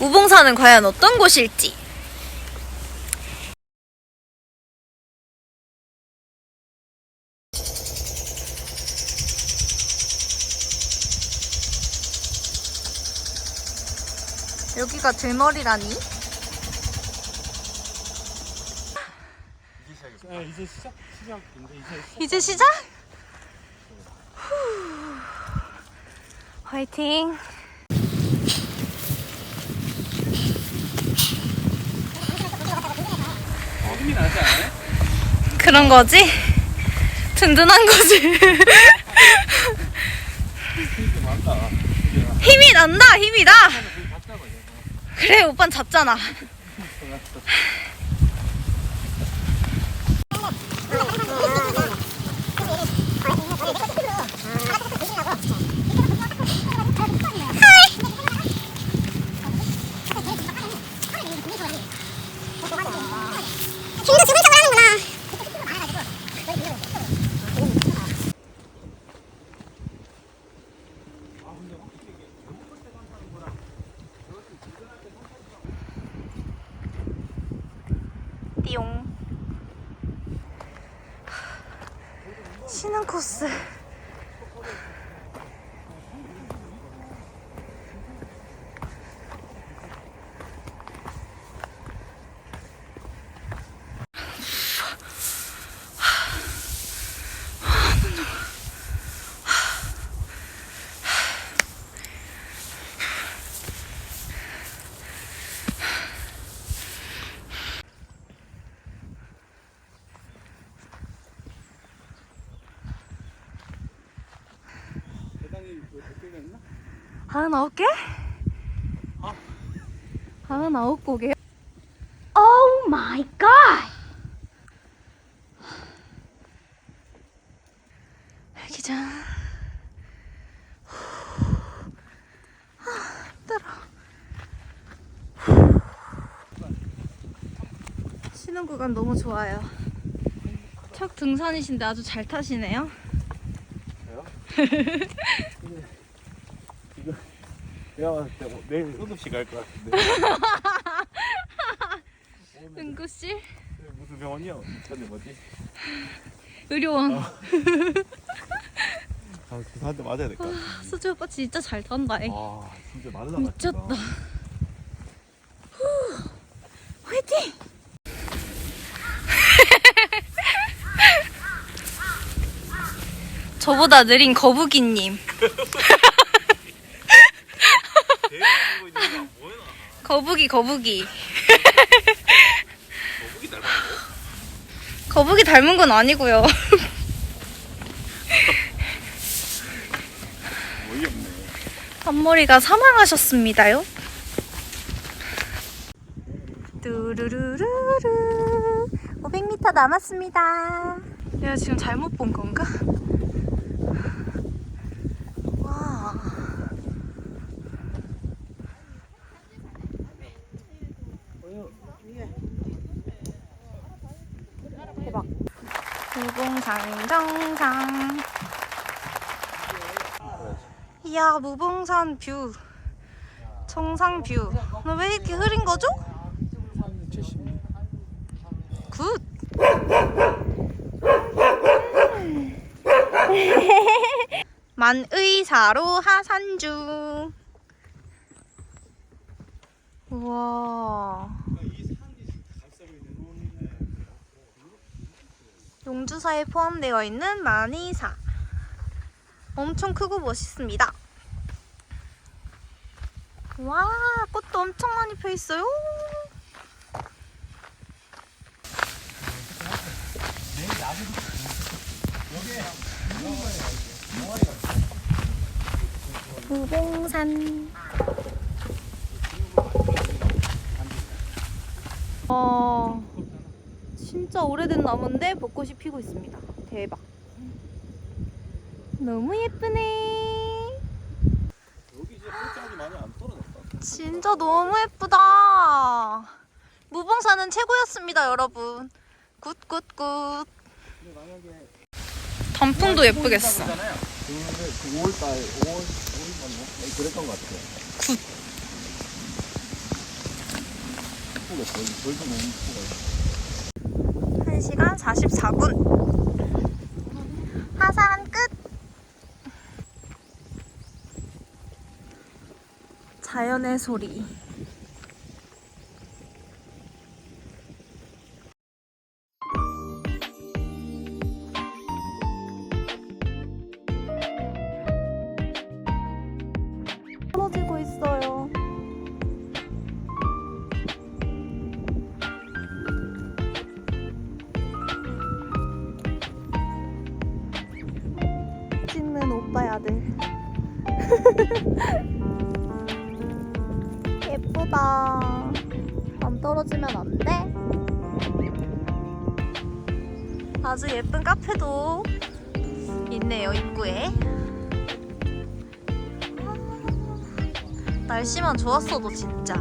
우봉산은 과연 어떤 곳일지. 여기가 들머리라니? 네, 이제 시작 시작인데 이제 이제 시작? 후. 화이팅! 힘이 나지 않아요? 그런 거지? 든든한 거지? 힘이 난다, 힘이 나! 그래, 오빤 잡잖아. 힘도 죽은 척을 하는구나. 띠용. 쉬는 코스. 하나 아홉 개? 아. 하나 아홉 곡이요? 오 마이 갓! 기자. 힘들어. 쉬는 구간 너무 좋아요. 첫 등산이신데 아주 잘 타시네요. 이거 내가 봤을 때 뭐, 내일 응급실 갈 것 같은데. 응급실? 무슨 병원이야? 저기 뭐지? 의료원. 아, 주사한테 맞아야 될것 같아. 수지 오빠 진짜 잘 탄다. 잉 아, 진짜 맞아. 미쳤다. 후, 화이팅! 저보다 느린 거북이님. 대회하고 있는 거 뭐야? 거북이, 거북이. 거북이 닮았고. 거북이 닮은 건 아니고요. 어이없네. 앞머리가 사망하셨습니다요. 뚜루루루루 500m 남았습니다. 내가 지금 잘못 본 건가? 와. 대박. 무봉산 정상. 이야 무봉산 뷰 정상 뷰. 너왜 이렇게 흐린 거죠? 70. 굿. 만의사로 하산 중. 우와. 용주사에 포함되어 있는 만의사. 엄청 크고 멋있습니다. 와, 꽃도 엄청 많이 펴 있어요. 무봉산. 어, 진짜 오래된 나무인데 벚꽃이 피고 있습니다. 대박. 너무 예쁘네. 여기 이제 꽃장이 많이 안 떨어졌다. 진짜 너무 예쁘다. 무봉사는 최고였습니다, 여러분. 굿굿굿. 단풍도 예쁘겠어. 근데 그 5월달 5월 5월 맞나? 그랬던 것 같아요. 굿. 이쁘겠어. 여기 벌써 너무 이쁘다. 1시간 44분. 하산 끝. 자연의 소리. 찍는 오빠야들. 예쁘다. 안 떨어지면 안 돼? 아주 예쁜 카페도 있네요, 입구에. 아, 날씨만 좋았어도 진짜